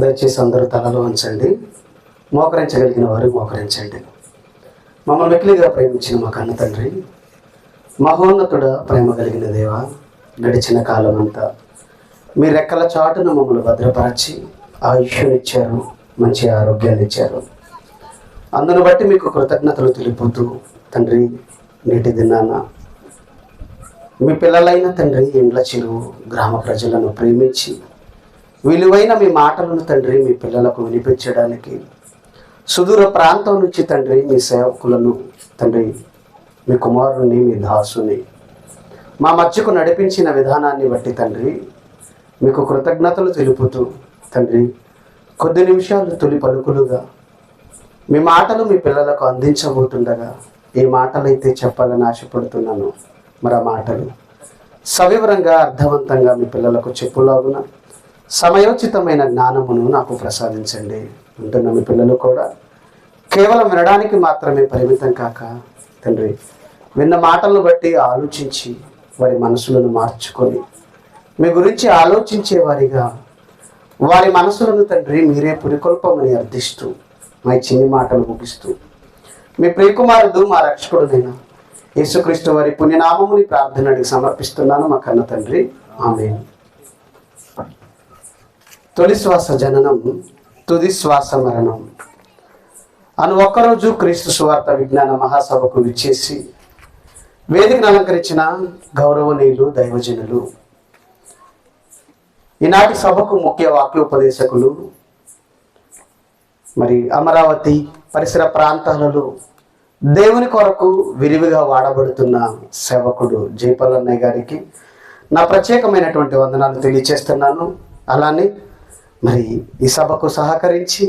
దయచేసి అందరూ తలలో ఉంచండి. మోకరించగలిగిన వారు మోకరించండి. మమ్మల్ని మిక్కిలిగా ప్రేమించిన మా కన్న తండ్రి మహోన్నతుడ ప్రేమ కలిగిన దేవ గడిచిన కాలం అంతా మీ రెక్కల చాటును మమ్మల్ని భద్రపరచి ఆయుష్యనిచ్చారు మంచి ఆరోగ్యాన్ని ఇచ్చారు. అందును బట్టి మీకు కృతజ్ఞతలు తెలుపుతూ తండ్రి నేటి దినాన మీ పిల్లలైన తండ్రి ఇండ్ల చెరువు గ్రామ ప్రజలను ప్రేమించి విలువైన మీ మాటలను తండ్రి మీ పిల్లలకు వినిపించడానికి సుదూర ప్రాంతం నుంచి తండ్రి మీ సేవకులను తండ్రి మీ కుమారుని మీ దాసుని మా మధ్యకు నడిపించిన విధానాన్ని బట్టి తండ్రి మీకు కృతజ్ఞతలు తెలుపుతూ తండ్రి కొద్ది నిమిషాలు తొలి పలుకులుగా మీ మాటలు మీ పిల్లలకు అందించబోతుండగా ఏ మాటలైతే చెప్పాలని ఆశపడుతున్నాను. మరి ఆ మాటలు సవివరంగా అర్థవంతంగా మీ పిల్లలకు చెప్పులాగున సమయోచితమైన జ్ఞానమును నాకు ప్రసాదించండి ఉంటున్న మీ పిల్లలు కూడా. కేవలం వినడానికి మాత్రమే పరిమితం కాక తండ్రి విన్న మాటలను బట్టి ఆలోచించి వారి మనసులను మార్చుకొని మీ గురించి ఆలోచించే వారిగా వారి మనసులను తండ్రి మీరే పురికొల్పమని అర్థిస్తూ మా చిన్ని మాటలు ముగిస్తూ. మీ ప్రియకుమారుడు మా రక్షకుడునైనా యేసుక్రీస్తు వారి పుణ్యనామముని ప్రార్థనడికి సమర్పిస్తున్నాను మా కన్న తండ్రి. ఆమె తొలి శ్వాస జననం తుది శ్వాస మరణం. అను ఒక్కరోజు క్రీస్తు సువార్త విజ్ఞాన మహాసభకు విచ్చేసి వేదికను అలంకరించిన గౌరవనీయులు దైవజనులు ఈనాటి సభకు ముఖ్య వాక్యోపదేశకులు మరి అమరావతి పరిసర ప్రాంతాలలో దేవుని కొరకు విరివిగా వాడబడుతున్న సేవకుడు జయపల్లన్నయ్య గారికి నా ప్రత్యేకమైనటువంటి వందనాలు తెలియచేస్తున్నాను. అలానే మరి ఈ సభకు సహకరించి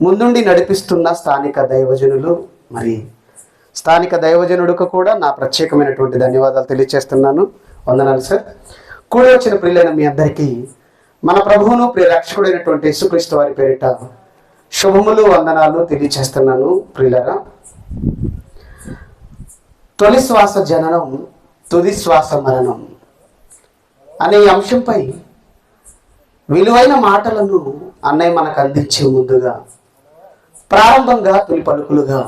ముందుండి నడిపిస్తున్న స్థానిక దైవజనులు మరి స్థానిక దైవజనుడికి కూడా నా ప్రత్యేకమైనటువంటి ధన్యవాదాలు తెలియచేస్తున్నాను. వందనాలు సార్. కూడా వచ్చిన ప్రియులైన మీ అందరికీ మన ప్రభువును ప్రియ రక్షకుడైనటువంటి యేసుక్రీస్తు వారి పేరిట శుభములు వందనాలు తెలియచేస్తున్నాను ప్రియులరా. తొలి శ్వాస జననం తుది శ్వాస మరణం అనే అంశంపై విలువైన మాటలను అన్నయ్య మనకు అందించే ముందుగా ప్రారంభంగా తొలి పలుకులుగా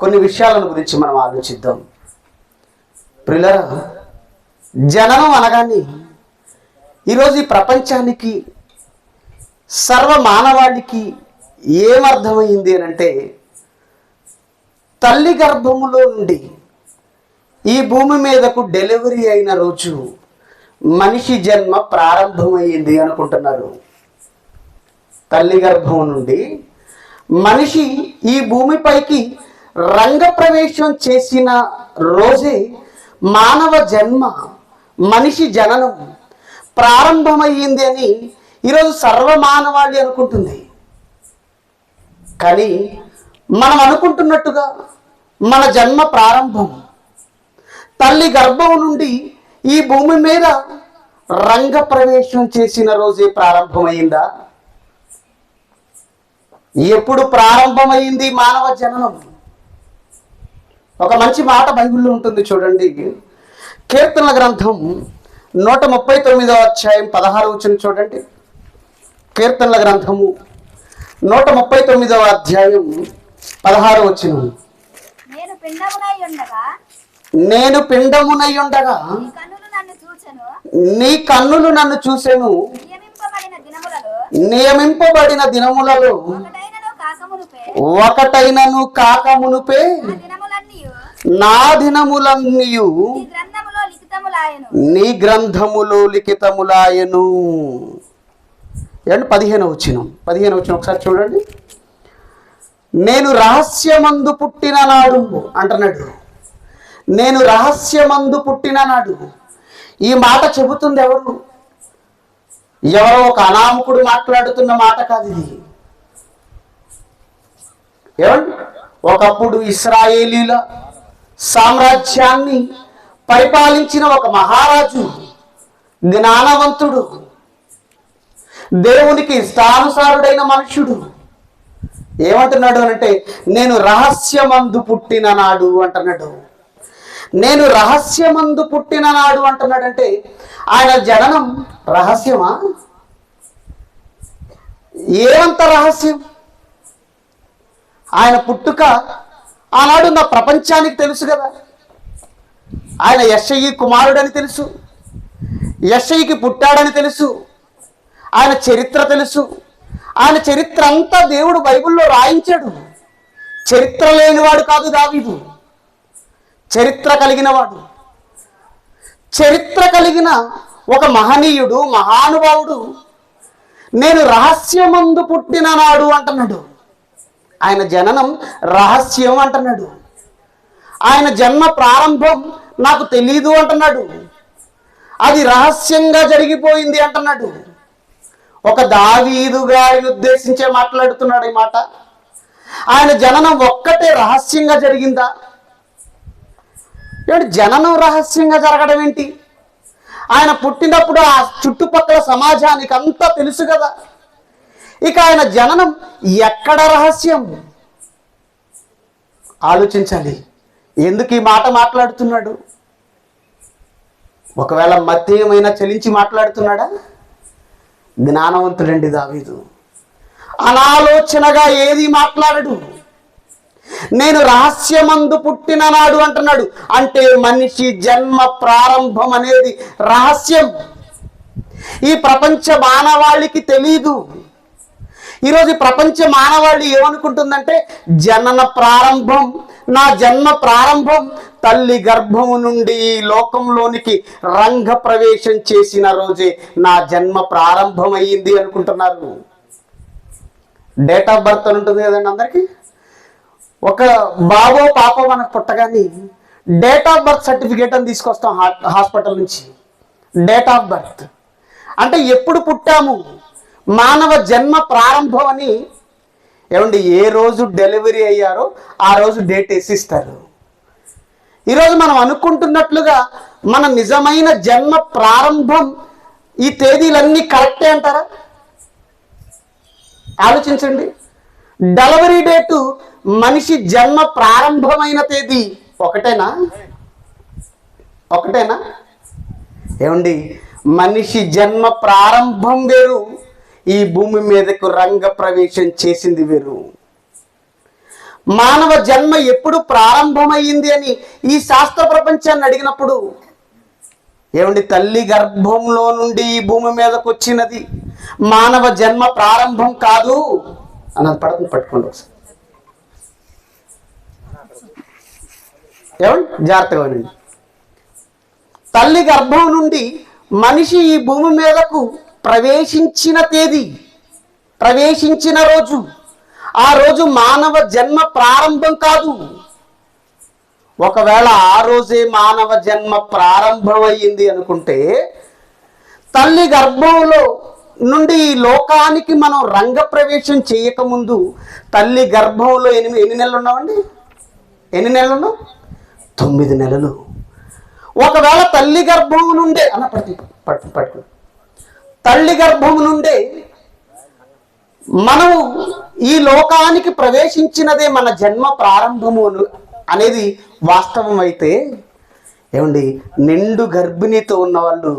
కొన్ని విషయాలను గురించి మనం ఆలోచిద్దాం. ప్రిలరా జననం అనగానే ఈరోజు ఈ ప్రపంచానికి సర్వ మానవాళికి ఏమర్థమైంది అని అంటే తల్లి గర్భములో నుండి ఈ భూమి మీదకు డెలివరీ అయిన రోజు మనిషి జన్మ ప్రారంభమైంది అనుకుంటున్నారు. తల్లి గర్భం నుండి మనిషి ఈ భూమిపైకి రంగప్రవేశం చేసిన రోజే మానవ జన్మ మనిషి జననం ప్రారంభమయ్యింది అని ఈరోజు సర్వమానవాళి అనుకుంటుంది. కానీ మనం అనుకుంటున్నట్టుగా మన జన్మ ప్రారంభం తల్లి గర్భం నుండి ఈ భూమి మీద రంగప్రవేశం చేసిన రోజే ప్రారంభమైందా? ఎప్పుడు ప్రారంభమైంది మానవ జననం? ఒక మంచి మాట బైబిల్లో ఉంటుంది చూడండి. కీర్తనల గ్రంథం నూట ముప్పై తొమ్మిదవ అధ్యాయం పదహారు వచ్చిన చూడండి. కీర్తనల గ్రంథము నూట ముప్పై తొమ్మిదవ అధ్యాయం పదహారు వచ్చిన. నేను పిండమునై ఉండగా నేను పిండమునై ఉండగా నీ కన్నులు నన్ను చూసెను నియమింపబడిన దినములలో ఒకటైనను కాకమునుపే. నా లిఖితములాయను. నీ గ్రంథములో లిఖితములాయను. ఏమంటే పదిహేను వచ్చిన పదిహేను వచ్చిన ఒకసారి చూడండి. నేను రహస్యమందు పుట్టిన నాడు అంటున్నాడు. నేను రహస్యమందు పుట్టిన నాడు ఈ మాట చెబుతుంది ఎవరు? ఎవరో ఒక అనామకుడు మాట్లాడుతున్న మాట కాదు ఇది. ఏమండి? ఒకప్పుడు ఇస్రాయేలీల సామ్రాజ్యాన్ని పరిపాలించిన ఒక మహారాజు జ్ఞానవంతుడు దేవునికి ఇష్టానుసారుడైన మనుషుడు ఏమంటున్నాడు అంటే నేను రహస్యమందు పుట్టిన నాడు అంటున్నాడు. నేను రహస్యమందు పుట్టిన నాడు అంటున్నాడంటే ఆయన జననం రహస్యమా? ఏమంత రహస్యం? ఆయన పుట్టుక ఆనాడు నా ప్రపంచానికి తెలుసు కదా. ఆయన యశయ్యి కుమారుడని తెలుసు. యశయ్యకి పుట్టాడని తెలుసు. ఆయన చరిత్ర తెలుసు. ఆయన చరిత్ర అంతా దేవుడు బైబిల్లో రాయించాడు. చరిత్ర లేనివాడు కాదు దావీదు. చరిత్ర కలిగిన వాడు. చరిత్ర కలిగిన ఒక మహనీయుడు మహానుభావుడు నేను రహస్యమందు పుట్టిన నాడు అంటున్నాడు. ఆయన జననం రహస్యం అంటున్నాడు. ఆయన జన్మ ప్రారంభం నాకు తెలీదు అంటున్నాడు. అది రహస్యంగా జరిగిపోయింది అంటున్నాడు. ఒక దావీదుగా ఆయన ఉద్దేశించే మాట్లాడుతున్నాడు ఈ మాట. ఆయన జననం ఒక్కటే రహస్యంగా జరిగిందా? ఏమిటి జననం రహస్యంగా జరగడం ఏంటి? ఆయన పుట్టినప్పుడు ఆ చుట్టుపక్కల సమాజానికి అంతా తెలుసు కదా. ఇక ఆయన జననం ఎక్కడ రహస్యం? ఆలోచించాలి. ఎందుకు ఈ మాట మాట్లాడుతున్నాడు? ఒకవేళ మధ్య చలించి మాట్లాడుతున్నాడా? జ్ఞానవంతుడండి దావీదు. అనాలోచనగా ఏది మాట్లాడడు? నేను రహస్యమందు పుట్టిన నాడు అంటున్నాడు. అంటే మనిషి జన్మ ప్రారంభం అనేది రహస్యం. ఈ ప్రపంచ మానవాళికి తెలీదు. ఈరోజు ప్రపంచ మానవాళి ఏమనుకుంటుందంటే జనన ప్రారంభం నా జన్మ ప్రారంభం తల్లి గర్భము నుండి ఈ లోకంలోనికి రంగ ప్రవేశం చేసిన రోజే నా జన్మ ప్రారంభమయ్యింది అనుకుంటున్నారు. డేట్ ఆఫ్ బర్త్ అని ఉంటుంది కదండి అందరికీ? ఒక బాబో పాప మనకు పుట్టగానే డేట్ ఆఫ్ బర్త్ సర్టిఫికేట్ అని తీసుకొస్తాం హా- హాస్పిటల్ నుంచి. డేట్ ఆఫ్ బర్త్ అంటే ఎప్పుడు పుట్టాము? మానవ జన్మ ప్రారంభం అని ఏమండి ఏ రోజు డెలివరీ అయ్యారో ఆ రోజు డేట్ వేసిస్తారు. ఈరోజు మనం అనుకుంటున్నట్లుగా మన నిజమైన జన్మ ప్రారంభం ఈ తేదీలన్నీ కరెక్టే అంటారా? ఆలోచించండి. డెలివరీ డేటు మనిషి జన్మ ప్రారంభమైన తేదీ ఒకటేనా? ఒకటేనా? ఏమండి? మనిషి జన్మ ప్రారంభం వేరు ఈ భూమి మీదకు రంగ ప్రవేశం చేసింది వేరు. మానవ జన్మ ఎప్పుడు ప్రారంభమైంది అని ఈ శాస్త్ర ప్రపంచాన్ని అడిగినప్పుడు ఏమండి తల్లి గర్భంలో నుండి ఈ భూమి మీదకు వచ్చినది మానవ జన్మ ప్రారంభం కాదు? అన్నది పడుతుంది పట్టుకోండి ఒకసారి. ఏమండి? జాగ్రత్తగా వినండి. తల్లి గర్భం నుండి మనిషి ఈ భూమి మీదకు ప్రవేశించిన తేదీ ప్రవేశించిన రోజు. ఆ రోజు మానవ జన్మ ప్రారంభం కాదు. ఒకవేళ ఆ రోజే మానవ జన్మ ప్రారంభమయ్యింది అనుకుంటే తల్లి గర్భంలో నుండి ఈ లోకానికి మనం రంగ ప్రవేశం చేయకముందు తల్లి గర్భంలో ఎనిమిది ఎన్ని నెలలు ఉన్నామండి ఎన్ని నెలలు ఉన్నాం తొమ్మిది నెలలు. ఒకవేళ తల్లి గర్భం నుండే అన్న పట్టు పట్టు పట్టు తల్లి గర్భం నుండే మనము ఈ లోకానికి ప్రవేశించినదే మన జన్మ ప్రారంభము అనేది వాస్తవం అయితే ఏమండి నిండు గర్భిణితో ఉన్న వాళ్ళు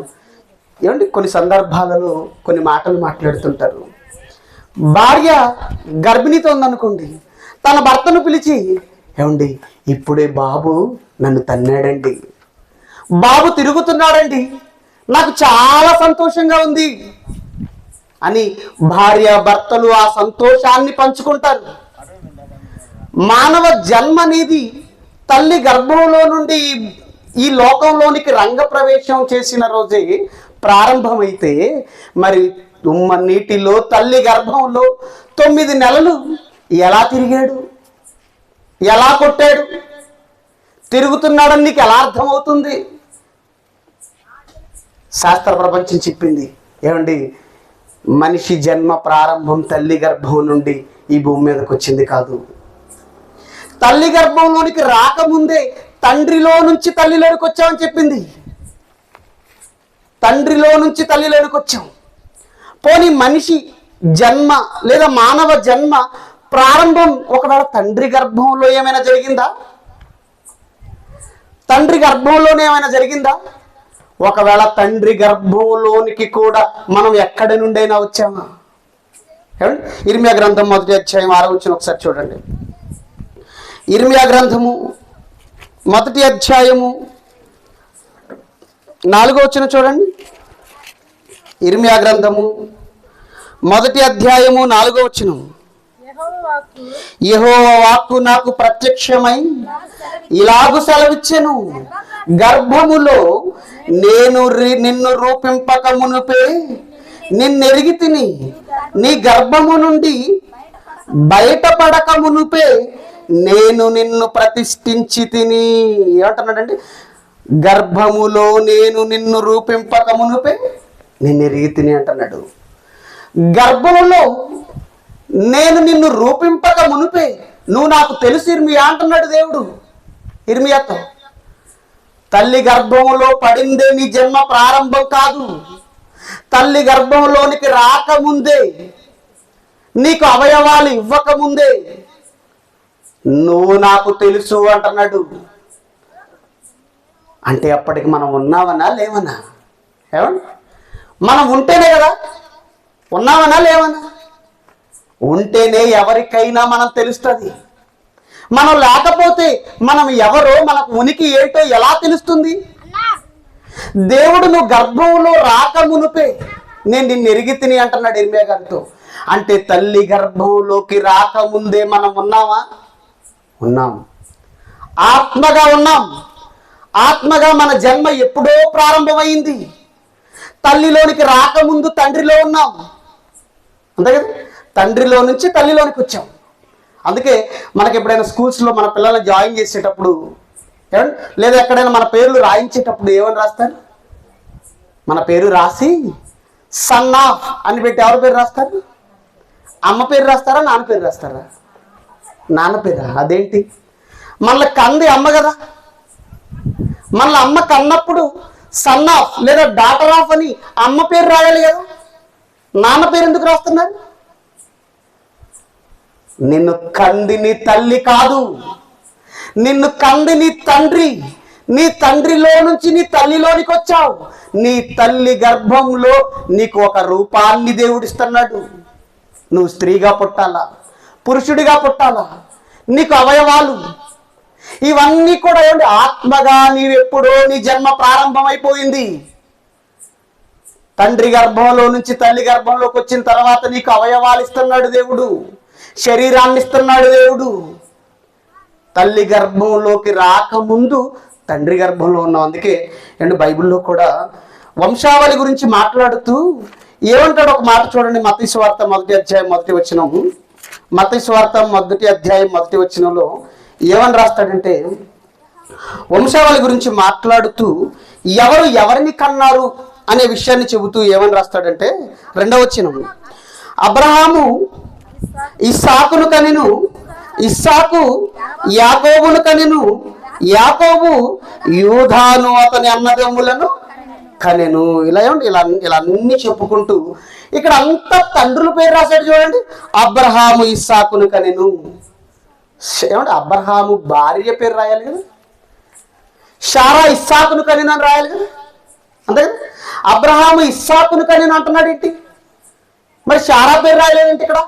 ఏమండి కొన్ని సందర్భాలలో కొన్ని మాటలు మాట్లాడుతుంటారు. భార్య గర్భిణితో ఉందనుకోండి తన భర్తను పిలిచి ఏమండి ఇప్పుడే బాబు నన్ను తన్నాడండి. బాబు తిరుగుతున్నాడండి. నాకు చాలా సంతోషంగా ఉంది. అని భార్య భర్తలు ఆ సంతోషాన్ని పంచుకుంటారు. మానవ జన్మ అనేది తల్లి గర్భంలో నుండి ఈ లోకంలోనికి రంగ ప్రవేశం చేసిన రోజే ప్రారంభమైతే మరి తుమ్మ నీటిలో తల్లి గర్భంలో తొమ్మిది నెలలు ఎలా తిరిగాడు? ఎలా కొట్టాడు? తిరుగుతున్నాడని నీకు ఎలా అర్థమవుతుంది? శాస్త్ర ప్రపంచం చెప్పింది. ఏమండి? మనిషి జన్మ ప్రారంభం తల్లి గర్భం నుండి ఈ భూమి మీదకి వచ్చింది కాదు. తల్లి గర్భంలోనికి రాకముందే తండ్రిలో నుంచి తల్లిలోనికి వచ్చామని చెప్పింది. తండ్రిలో నుంచి తల్లిలోనికి వచ్చాం. పోనీ మనిషి జన్మ లేదా మానవ జన్మ ప్రారంభం ఒకవేళ తండ్రి గర్భంలో ఏమైనా జరిగిందా? తండ్రి గర్భంలోనే ఏమైనా జరిగిందా? ఒకవేళ తండ్రి గర్భంలోనికి కూడా మనం ఎక్కడి నుండైనా వచ్చామా? ఏమండి? ఇర్మియా గ్రంథం మొదటి అధ్యాయం ఆరో వచ్చిన ఒకసారి చూడండి. ఇర్మియా గ్రంథము మొదటి అధ్యాయము నాలుగో వచ్చిన చూడండి. ఇర్మియా గ్రంథము మొదటి అధ్యాయము నాలుగో వచ్చినము. యహో వాక్కు నాకు ప్రత్యక్షమై ఇలాగు సెలవిచ్చెను. గర్భములో నేను రి- నిన్ను రూపింపక మునుపే నిన్నెరిగి తిని నీ గర్భము నుండి బయటపడక మునుపే నేను నిన్ను ప్రతిష్ఠించి తిని. ఏమంటున్నాడండి గర్భములో నేను నిన్ను రూపింపక మునుపే నిన్నెరిగి తిని అంటున్నాడు. గర్భములో నేను నిన్ను రూపింపక మునుపే. నువ్వు నాకు తెలుసు ఇర్మియా అంటున్నాడు దేవుడు. ఇర్మియాతో తల్లి గర్భంలో పడిందే నీ జన్మ ప్రారంభం కాదు. తల్లి గర్భంలోనికి రాకముందే నీకు అవయవాలు ఇవ్వకముందే నువ్వు నాకు తెలుసు అంటున్నాడు. అంటే అప్పటికి మనం ఉన్నావనా లేవనా ఏమన్నా మనం ఉంటేనే కదా. ఉన్నావనా లేవనా ఉంటేనే ఎవరికైనా మనం తెలుస్తుంది. మనం లేకపోతే మనం ఎవరో మనకు ఉనికి ఏంటో ఎలా తెలుస్తుంది? దేవుడు నువ్వు గర్భంలో రాక మునుపే నేను నిన్ను ఎరిగి తిని అంటున్నాడు ఇర్మియా గారితో. అంటే తల్లి గర్భంలోకి రాకముందే మనం ఉన్నామా? ఉన్నాం. ఆత్మగా ఉన్నాం. ఆత్మగా మన జన్మ ఎప్పుడో ప్రారంభమైంది. తల్లిలోనికి రాకముందు తండ్రిలో ఉన్నాం. అంతే కదా? తండ్రిలో నుంచి తల్లిలోనికి వచ్చాం. అందుకే మనకి ఎప్పుడైనా స్కూల్స్లో మన పిల్లల్ని జాయిన్ చేసేటప్పుడు లేదా ఎక్కడైనా మన పేర్లు రాయించేటప్పుడు ఏమని రాస్తారు? మన పేరు రాసి సన్ ఆఫ్ అని పెట్టి ఎవరి పేరు రాస్తారు? అమ్మ పేరు రాస్తారా? నాన్న పేరు రాస్తారా? నాన్న పేరా? అదేంటి? మళ్ళీ కంది అమ్మ కదా. మళ్ళీ అమ్మ కన్నప్పుడు సన్ ఆఫ్ లేదా డాటర్ ఆఫ్ అని అమ్మ పేరు రాయాలి కదా. నాన్న పేరు ఎందుకు రాస్తున్నారు? నిన్ను కంది నీ తల్లి కాదు. నిన్ను కంది నీ తండ్రి. నీ తండ్రిలో నుంచి నీ తల్లిలోనికి వచ్చావు. నీ తల్లి గర్భంలో నీకు ఒక రూపాన్ని దేవుడిస్తున్నాడు. నువ్వు స్త్రీగా పుట్టాలా? పురుషుడిగా పుట్టాలా? నీకు అవయవాలు? ఇవన్నీ కూడా ఆత్మగా నీవెప్పుడో నీ జన్మ ప్రారంభమైపోయింది. తండ్రి గర్భంలో నుంచి తల్లి గర్భంలోకి వచ్చిన తర్వాత నీకు అవయవాలు ఇస్తున్నాడు దేవుడు. శరీరాన్ని ఇస్తున్నాడు దేవుడు. తల్లి గర్భంలోకి రాకముందు తండ్రి గర్భంలో ఉన్నాం. అందుకే అండ్ బైబిల్లో కూడా వంశావళి గురించి మాట్లాడుతూ ఏమంటాడు? ఒక మాట చూడండి. మత స్వార్థ మొదటి అధ్యాయం మొదటి వచనం మత స్వార్థ మొదటి అధ్యాయం మొదటి వచ్చినలో ఏమని రాస్తాడంటే వంశావళి గురించి మాట్లాడుతూ ఎవరు ఎవరిని కన్నారు అనే విషయాన్ని చెబుతూ ఏమని రాస్తాడంటే రెండవ వచనం అబ్రహాము ఇస్సాకును కనెను. ఇస్సాకు యాకోబును కనెను. యాకోబు యూధాను అతని అన్నదమ్ములను కనెను. ఇలా ఏమండి? ఇలా ఇలా అన్ని చెప్పుకుంటూ ఇక్కడ అంతా తండ్రుల పేరు రాశాడు చూడండి. అబ్రహాము ఇస్సాకును కనెను. ఏమంటే అబ్రహాము భార్య పేరు రాయాలి కదా? షారా ఇస్సాకును కనెను అని రాయాలి కదా? అంతే కదా? అబ్రహాము ఇస్సాకును కనెను అంటున్నాడు ఏంటి? మరి షారా పేరు రాయలేదేంటి ఇక్కడ?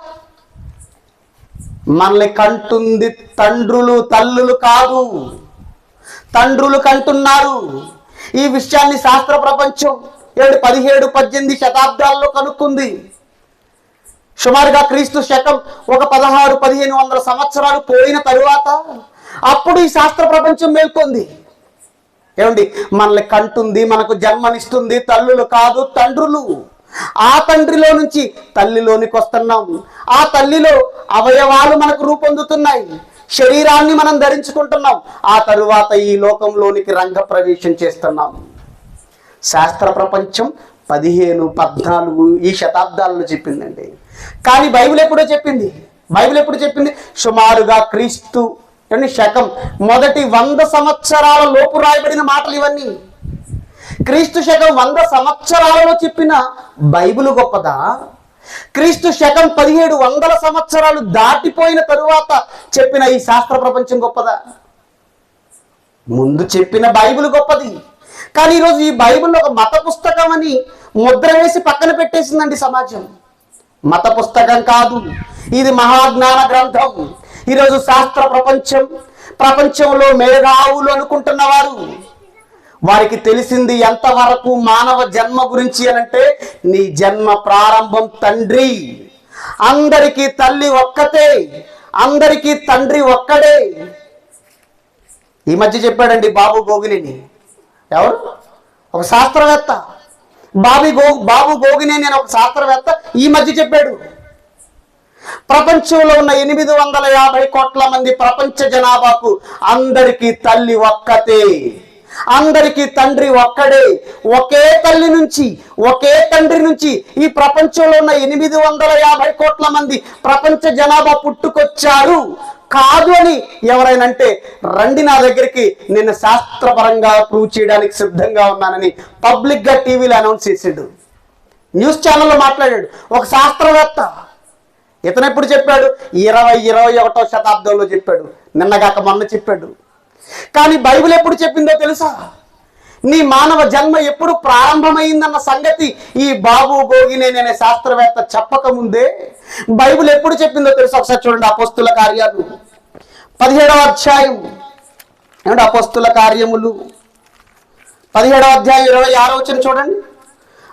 మనల్ని కంటుంది తండ్రులు తల్లులు కాదు. తండ్రులు కంటున్నారు. ఈ విషయాన్ని శాస్త్ర ప్రపంచం ఏడు పదిహేడు పద్దెనిమిది శతాబ్దాల్లో కనుక్కుంది. సుమారుగా క్రీస్తు శకం ఒక పదహారు పదిహేను వందల సంవత్సరాలు పోయిన తరువాత అప్పుడు ఈ శాస్త్ర ప్రపంచం మేల్కొంది. ఏమండి? మనల్ని కంటుంది మనకు జన్మనిస్తుంది తల్లులు కాదు తండ్రులు. ఆ తండ్రిలో నుంచి తల్లిలోనికి వస్తున్నాం. ఆ తల్లిలో అవయవాలు మనకు రూపొందుతున్నాయి. శరీరాన్ని మనం ధరించుకుంటున్నాం. ఆ తరువాత ఈ లోకంలోనికి రంగ ప్రవేశం చేస్తున్నాం. శాస్త్ర ప్రపంచం పదిహేను పద్నాలుగు ఈ శతాబ్దాలలో చెప్పిందండి. కానీ బైబిల్ ఎప్పుడో చెప్పింది? బైబిల్ ఎప్పుడు చెప్పింది? సుమారుగా క్రీస్తు అని శకం మొదటి వంద సంవత్సరాల లోపు రాయబడిన మాటలు ఇవన్నీ. క్రీస్తు శకం వంద సంవత్సరాలలో చెప్పిన బైబిల్ గొప్పదా? క్రీస్తు శకం పదిహేడు వందల సంవత్సరాలు దాటిపోయిన తరువాత చెప్పిన ఈ శాస్త్ర ప్రపంచం గొప్పదా? ముందు చెప్పిన బైబిల్ గొప్పది. కానీ ఈరోజు ఈ బైబిల్ ఒక మత పుస్తకం అని ముద్ర వేసి పక్కన పెట్టేసిందండి సమాజం. మత పుస్తకం కాదు ఇది మహాజ్ఞాన గ్రంథం. ఈరోజు శాస్త్ర ప్రపంచం ప్రపంచంలో మేధావులు అనుకుంటున్న వారు వారికి తెలిసింది ఎంతవరకు మానవ జన్మ గురించి అనంటే నీ జన్మ ప్రారంభం తండ్రి. అందరికీ తల్లి ఒక్కతే అందరికీ తండ్రి ఒక్కడే. ఈ మధ్య చెప్పాడండి బాబు గోగినేని. ఎవరు? ఒక శాస్త్రవేత్త. బాబి గో బాబు గోగినేని అని ఒక శాస్త్రవేత్త ఈ మధ్య చెప్పాడు. ప్రపంచంలో ఉన్న ఎనిమిది వందల యాభై కోట్ల మంది ప్రపంచ జనాభాకు అందరికీ తల్లి ఒక్కతే. అందరికీ తండ్రి ఒక్కడే. ఒకే తల్లి నుంచి ఒకే తండ్రి నుంచి ఈ ప్రపంచంలో ఉన్న ఎనిమిది వందల యాభై కోట్ల మంది ప్రపంచ జనాభా పుట్టుకొచ్చారు. కాదు అని ఎవరైనా అంటే రండి నా దగ్గరికి నేను శాస్త్రపరంగా ప్రూవ్ చేయడానికి సిద్ధంగా ఉన్నానని పబ్లిక్గా టీవీలో అనౌన్స్ చేసాడు న్యూస్ ఛానల్లో మాట్లాడాడు. ఒక శాస్త్రవేత్త. ఇతను ఎప్పుడు చెప్పాడు? ఇరవై ఇరవై ఒకటో శతాబ్దంలో చెప్పాడు. నిన్నగాక మొన్న చెప్పాడు. కానీ బైబిల్ ఎప్పుడు చెప్పిందో తెలుసా? నీ మానవ జన్మ ఎప్పుడు ప్రారంభమైందన్న సంగతి ఈ బాబు గోగినేని అనే శాస్త్రవేత్త చెప్పక ముందే బైబిల్ ఎప్పుడు చెప్పిందో తెలుసా? ఒకసారి చూడండి అపోస్తుల కార్యాలు. పదిహేడవ అధ్యాయం. ఏమంటే అపోస్తుల కార్యములు? పదిహేడవ అధ్యాయం ఇరవై ఆరో వచ్చిన చూడండి.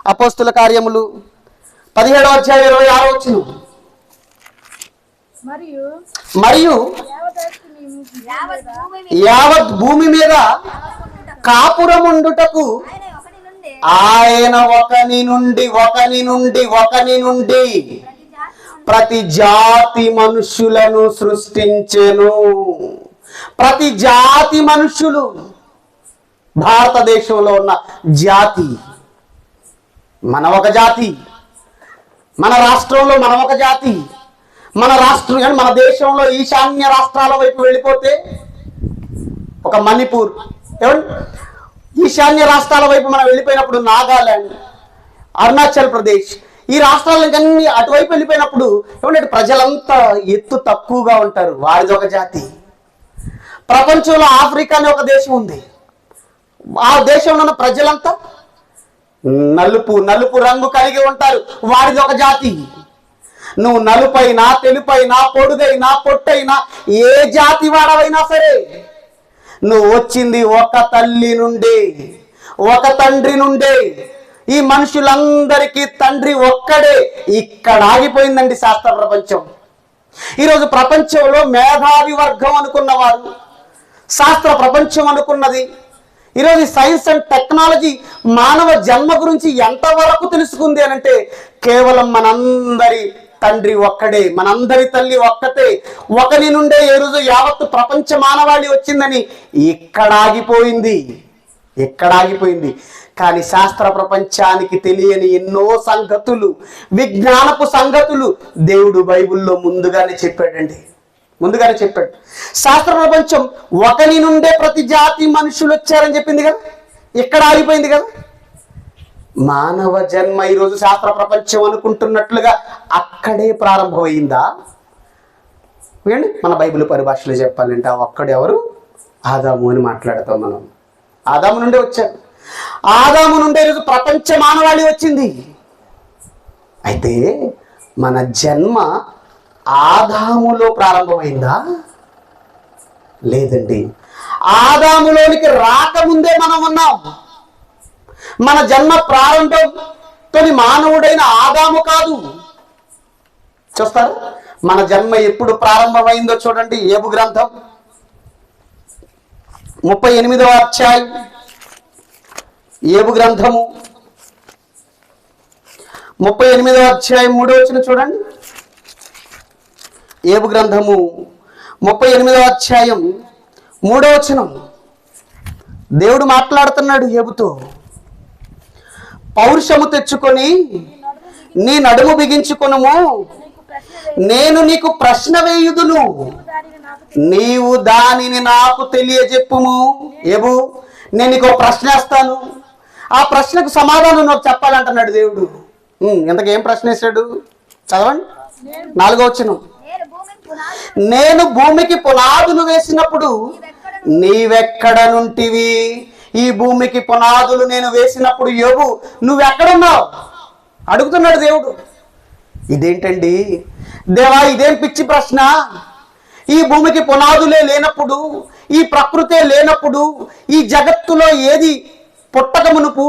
అపోస్తుల కార్యములు. పదిహేడవ అధ్యాయం ఇరవై ఆరో వచ్చిన. మరియు యావత్ భూమి మీద కాపురముండుటకు ఆయన ఒకని నుండి. ఒకని నుండి ఒకని నుండి ప్రతి జాతి మనుష్యులను సృష్టించెను. ప్రతి జాతి మనుష్యులు భారతదేశంలో ఉన్న జాతి మన ఒక జాతి మన రాష్ట్రంలో మనం ఒక జాతి. మన రాష్ట్రం కానీ మన దేశంలో ఈశాన్య రాష్ట్రాల వైపు వెళ్ళిపోతే ఒక మణిపూర్. ఏమండి ఈశాన్య రాష్ట్రాల వైపు మనం వెళ్ళిపోయినప్పుడు నాగాలాండ్ అరుణాచల్ ప్రదేశ్. ఈ రాష్ట్రాలకన్నీ అటువైపు వెళ్ళిపోయినప్పుడు ఏమంటే ప్రజలంతా ఎత్తు తక్కువగా ఉంటారు. వారిది ఒక జాతి. ప్రపంచంలో ఆఫ్రికా అనే ఒక దేశం ఉంది. ఆ దేశంలో ఉన్న ప్రజలంతా నలుపు నలుపు రంగు కలిగి ఉంటారు. వారిది ఒక జాతి. నువ్వు నలుపైనా తెలుపైనా పొడుగైనా పొట్టైనా ఏ జాతి వాడవైనా సరే నువ్వు వచ్చింది ఒక తల్లి నుండి ఒక తండ్రి నుండే. ఈ మనుషులందరికీ తండ్రి ఒక్కడే. ఇక్కడ ఆగిపోయిందండి శాస్త్ర ప్రపంచం. ఈరోజు ప్రపంచంలో మేధావి వర్గం అనుకున్నవారు శాస్త్ర ప్రపంచం అనుకున్నది. ఈరోజు సైన్స్ అండ్ టెక్నాలజీ మానవ జన్మ గురించి ఎంతవరకు తెలుసుకుంది అని అంటే కేవలం మనందరి తండ్రి ఒక్కడే మనందరి తల్లి ఒక్కతే. ఒకని నుండే ఏ రోజు యావత్తు ప్రపంచ మానవాళి వచ్చిందని ఇక్కడ ఆగిపోయింది. ఎక్కడ ఆగిపోయింది. కానీ శాస్త్ర ప్రపంచానికి తెలియని ఎన్నో సంగతులు విజ్ఞానపు సంగతులు దేవుడు బైబిల్లో ముందుగానే చెప్పాడండి. ముందుగానే చెప్పాడు. శాస్త్ర ప్రపంచం ఒకని నుండే ప్రతి జాతి మనుషులు వచ్చారని చెప్పింది కదా? ఇక్కడ ఆగిపోయింది కదా? మానవ జన్మ ఈరోజు శాస్త్ర ప్రపంచం అనుకుంటున్నట్లుగా అక్కడే ప్రారంభమైందా? ఏంటి మన బైబిల్ పరిభాషలో చెప్పాలంటే ఆ ఒక్కడెవరు ఆదాము అని మాట్లాడతాం మనం. ఆదాము నుండే వచ్చారు. ఆదాము నుండే ఈరోజు ప్రపంచ మానవాళి వచ్చింది. అయితే మన జన్మ ఆదాములో ప్రారంభమైందా? లేదండి. ఆదాములోనికి రాకముందే మనం ఉన్నాం. మన జన్మ ప్రారంభం తొలి మానవుడైన ఆదాము కాదు. చూస్తారు? మన జన్మ ఎప్పుడు ప్రారంభమైందో చూడండి ఏబు గ్రంథం. ముప్పై ఎనిమిదవ అధ్యాయం. ఏబు గ్రంథము. ముప్పై ఎనిమిదవ అధ్యాయం మూడో వచ్చిన చూడండి. ఏబు గ్రంథము. ముప్పై ఎనిమిదవ అధ్యాయం మూడో వచనం. దేవుడు మాట్లాడుతున్నాడు ఏబుతో. పౌరుషము తెచ్చుకొని నీ నడుము బిగించుకొనుము. నేను నీకు ప్రశ్న వేయుదును. నీవు దానిని నాకు తెలియజెప్పుము. ఏబు నేను నీకు ఒక ప్రశ్న వేస్తాను. ఆ ప్రశ్నకు సమాధానం నాకు చెప్పాలంటున్నాడు దేవుడు. ఇంతకేం ప్రశ్న వేశాడు? చదవండి. నాలుగో వచ్చిన. నేను భూమికి నేను భూమికి పునాదులు వేసినప్పుడు నీవెక్కడ నుంటివి? ఈ భూమికి పునాదులు నేను వేసినప్పుడు యోగు నువ్వెక్కడున్నావు? అడుగుతున్నాడు దేవుడు. ఇదేంటండి? దేవా ఇదేం పిచ్చి ప్రశ్న? ఈ భూమికి పునాదులే లేనప్పుడు ఈ ప్రకృతే లేనప్పుడు ఈ జగత్తులో ఏది పుట్టక మునుపు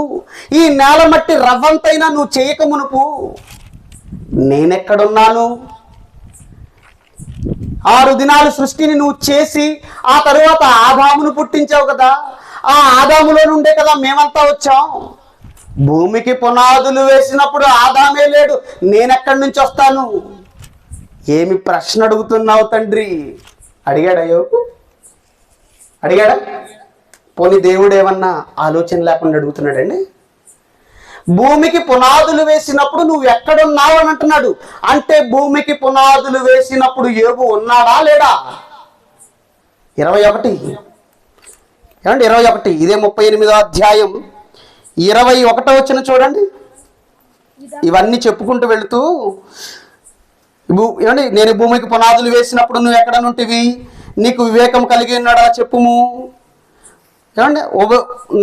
ఈ నేల మట్టి రవ్వంతైనా నువ్వు చేయక మునుపు నేనెక్కడున్నాను? ఆరు దినాలు సృష్టిని నువ్వు చేసి ఆ తరువాత ఆదామును పుట్టించావు కదా? ఆ ఆదాములో నుండే కదా మేమంతా వచ్చాం. భూమికి పునాదులు వేసినప్పుడు ఆదామే లేడు. నేనెక్కడి నుంచి వస్తాను? ఏమి ప్రశ్న అడుగుతున్నావు తండ్రి? అడిగాడా యోగు అడిగాడా? పోనీ దేవుడు ఏమన్నా ఆలోచన లేకుండా అడుగుతున్నాడండి? భూమికి పునాదులు వేసినప్పుడు నువ్వు ఎక్కడున్నావు అని అంటున్నాడు. అంటే భూమికి పునాదులు వేసినప్పుడు ఏబు ఉన్నాడా లేడా? ఇరవై ఒకటి. ఏమండి ఇరవై ఒకటి ఇదే ముప్పై ఎనిమిదో అధ్యాయం. ఇరవై ఒకటో వచ్చిన చూడండి. ఇవన్నీ చెప్పుకుంటూ వెళుతూ భూ- ఏమండి నేను భూమికి పునాదులు వేసినప్పుడు నువ్వు ఎక్కడ నుంటివి? నీకు వివేకం కలిగి ఉన్నాడా? చెప్పుము. ఏమండి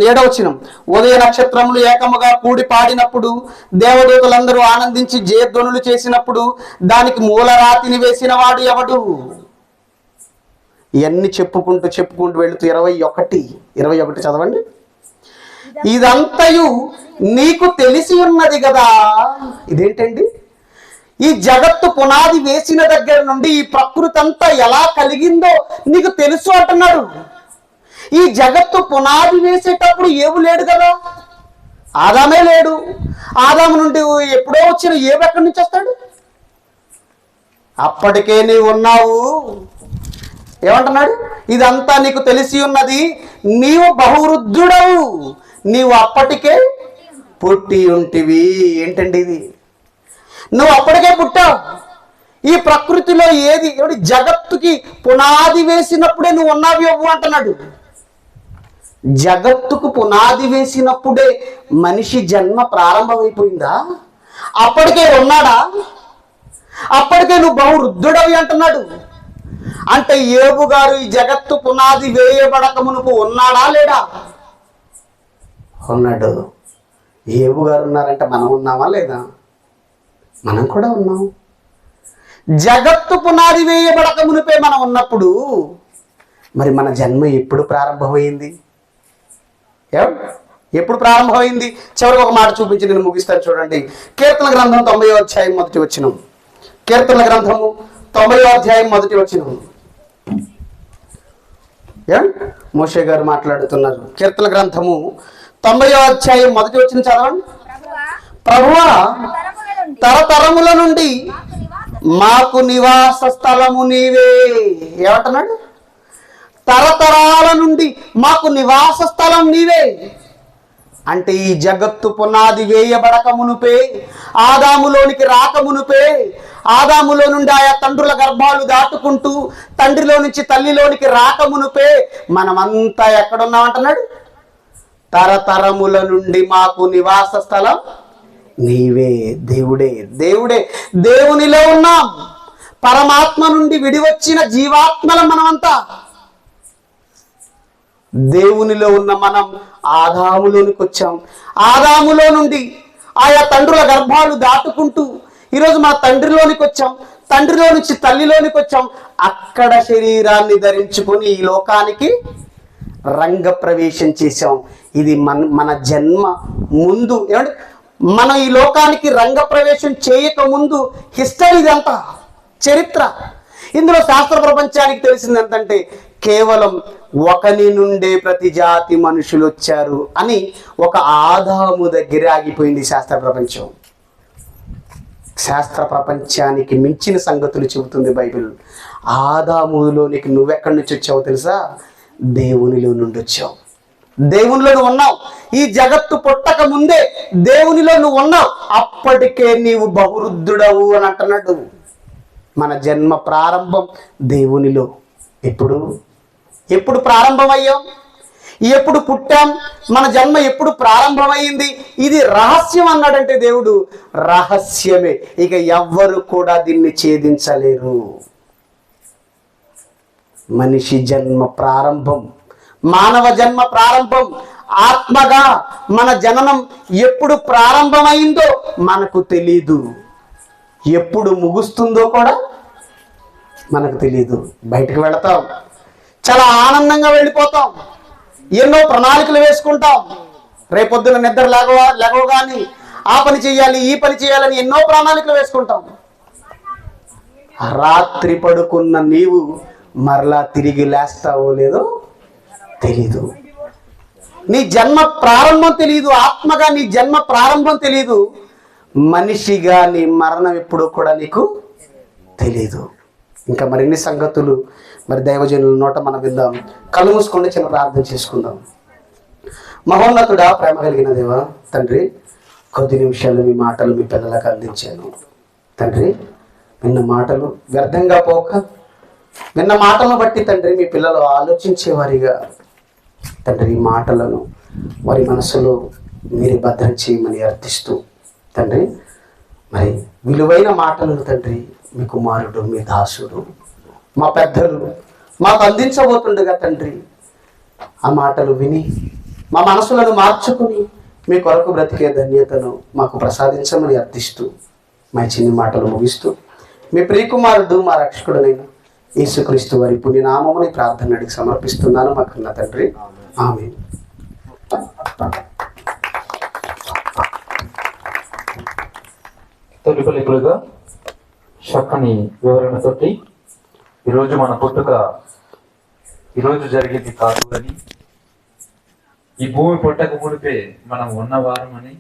ఏడవచనం ఉదయ నక్షత్రములు ఏకముగా కూడి పాడినప్పుడు దేవదూతలందరూ ఆనందించి జయధ్వనులు చేసినప్పుడు దానికి మూలరాతిని వేసిన వాడు ఎవడు? ఇవన్నీ చెప్పుకుంటూ చెప్పుకుంటూ వెళుతూ ఇరవై ఒకటి ఇరవై ఒకటి చదవండి. ఇదంతయు నీకు తెలిసి ఉన్నది కదా. ఇదేంటండి? ఈ జగత్తు పునాది వేసిన దగ్గర నుండి ఈ ప్రకృతి అంతా ఎలా కలిగిందో నీకు తెలుసు అంటున్నాడు. ఈ జగత్తు పునాది వేసేటప్పుడు ఏవు లేడు కదా? ఆదామే లేడు. ఆదాము నుండి ఎప్పుడో వచ్చిన ఏవు ఎక్కడి నుంచి వస్తాడు? అప్పటికే నీవు ఉన్నావు. ఏమంటున్నాడు? ఇదంతా నీకు తెలిసి ఉన్నది. నీవు బహువృద్ధుడవు. నీవు అప్పటికే పుట్టి ఉంటివి. ఏంటండి ఇది? నువ్వు అప్పటికే పుట్టావు. ఈ ప్రకృతిలో ఏది? ఏమిటి? జగత్తుకి పునాది వేసినప్పుడే నువ్వు ఉన్నావు ఇవ్వు అంటున్నాడు. జగత్తుకు పునాది వేసినప్పుడే మనిషి జన్మ ప్రారంభమైపోయిందా? అప్పటికే ఉన్నాడా? అప్పటికే నువ్వు బహు వృద్ధుడవి అంటున్నాడు. అంటే ఏబు గారు ఈ జగత్తు పునాది వేయబడక మునుపు ఉన్నాడా లేడా? ఉన్నాడు. ఏబు గారు ఉన్నారంటే మనం ఉన్నామా లేదా? మనం కూడా ఉన్నాం. జగత్తు పునాది వేయబడక మునిపే మనం ఉన్నప్పుడు మరి మన జన్మ ఎప్పుడు ప్రారంభమైంది? ఎప్పుడు ప్రారంభమైంది? చివరికి ఒక మాట చూపించి నేను ముగిస్తాను చూడండి. కీర్తన గ్రంథం తొంభై అధ్యాయం మొదటి వచ్చిన కీర్తన గ్రంథము తొంభై అధ్యాయం మొదటి వచ్చిన మోషే గారు మాట్లాడుతున్నారు. కీర్తన గ్రంథము తొంభై అధ్యాయం మొదటి వచ్చిన చదవండి. ప్రభువా నుండి తరతరముల నుండి మాకు నివాస నివాస స్థలము నీవే. ఏమంటున్నాడు? తరతరాల నుండి మాకు నివాస స్థలం నీవే. అంటే ఈ జగత్తు పునాది వేయబడక మునుపే ఆదాములోనికి రాక మునుపే ఆదాములో నుండి ఆయా తండ్రుల గర్భాలు దాటుకుంటూ తండ్రిలో నుంచి తల్లిలోనికి రాక మునుపే మనమంతా ఎక్కడున్నామంటున్నాడు? తరతరముల నుండి మాకు నివాస స్థలం నీవే దేవుడే దేవుడే. దేవునిలో ఉన్నాం. పరమాత్మ నుండి విడివచ్చిన జీవాత్మల మనమంతా. దేవునిలో ఉన్న మనం ఆదాములోనికి వచ్చాం ఆదాములో నుండి ఆయా తండ్రుల గర్భాలు దాటుకుంటూ ఈరోజు మా తండ్రిలోనికి వచ్చాం తండ్రిలో నుంచి తల్లిలోనికి వచ్చాం అక్కడ శరీరాన్ని ధరించుకొని ఈ లోకానికి రంగ ప్రవేశం చేశాం. ఇది మన మన జన్మ ముందు. ఏమంటే మనం ఈ లోకానికి రంగ ప్రవేశం చేయక ముందు హిస్టరీ ఇదంతా చరిత్ర. ఇందులో శాస్త్ర ప్రపంచానికి తెలిసింది ఏంటంటే కేవలం ఒకని నుండే ప్రతి జాతి మనుషులు వచ్చారు అని ఒక ఆదాము దగ్గర ఆగిపోయింది శాస్త్ర ప్రపంచం. శాస్త్ర ప్రపంచానికి మించిన సంగతులు చెబుతుంది బైబిల్. ఆదాములోనికి నువ్వెక్కడి నుంచి వచ్చావో తెలుసా? దేవునిలో నుండి వచ్చావు. దేవునిలో నువ్వు ఉన్నావు. ఈ జగత్తు పుట్టక ముందే దేవునిలో నువ్వు ఉన్నావు. అప్పటికే నీవు బహురుద్ధుడవు అని అంటున్నాడు. మన జన్మ ప్రారంభం దేవునిలో. ఎప్పుడు? ఎప్పుడు ప్రారంభమయ్యాం? ఎప్పుడు పుట్టాం? మన జన్మ ఎప్పుడు ప్రారంభమైంది ఇది రహస్యం అన్నాడంటే దేవుడు రహస్యమే. ఇక ఎవ్వరు కూడా దీన్ని ఛేదించలేరు. మనిషి జన్మ ప్రారంభం మానవ జన్మ ప్రారంభం ఆత్మగా మన జననం ఎప్పుడు ప్రారంభమైందో మనకు తెలీదు. ఎప్పుడు ముగుస్తుందో కూడా మనకు తెలియదు బయటకు వెళతాం. చాలా ఆనందంగా వెళ్ళిపోతాం. ఎన్నో ప్రణాళికలు వేసుకుంటాం. రేపొద్దున నిద్ర లేగవ లేగవగాని ఆ పని చేయాలి ఈ పని చేయాలని ఎన్నో ప్రణాళికలు వేసుకుంటాం. రాత్రి పడుకున్న నీవు మరలా తిరిగి లేస్తావో లేదో తెలీదు. నీ జన్మ ప్రారంభం తెలియదు ఆత్మగా నీ జన్మ ప్రారంభం తెలియదు మనిషిగా నీ మరణం ఎప్పుడూ కూడా నీకు తెలియదు ఇంకా మరిన్ని సంగతులు మరి దైవజనుల నోట మనం విందాం. కళ్ళు మూసుకొని చిన్న ప్రార్థన చేసుకుందాం. మహోన్నతుడా ప్రేమ కలిగిన దేవా తండ్రి కొద్ది నిమిషాలు మీ మాటలు మీ పిల్లలకు అందించాను. తండ్రి విన్న మాటలు వ్యర్థంగా పోక విన్న మాటలను బట్టి తండ్రి మీ పిల్లలు ఆలోచించేవారిగా తండ్రి ఈ మాటలను వారి మనసులో మీరు భద్రం చేయమని అర్థిస్తూ తండ్రి మరి విలువైన మాటలను తండ్రి మీ కుమారుడు మీ దాసుడు మా పెద్దలు మాకు అందించబోతుండగా తండ్రి ఆ మాటలు విని మా మనసులను మార్చుకుని మీ కొరకు బ్రతికే ధన్యతను మాకు ప్రసాదించమని అర్థిస్తూ మా చిన్ని మాటలు ముగిస్తూ మీ ప్రియకుమారుడు మా రక్షకుడునైన యేసుక్రీస్తు వారి పుణ్యనామముని ప్రార్థన అడిగి సమర్పిస్తున్నాను మాకున్న తండ్రి. ఆమె తొలిపలికులుగా చక్కని వివరణతోటి ఈరోజు మన పుట్టుక ఈరోజు జరిగేది కాదు అని ఈ భూమి పుట్టక మునిపే మనం ఉన్నవారం అని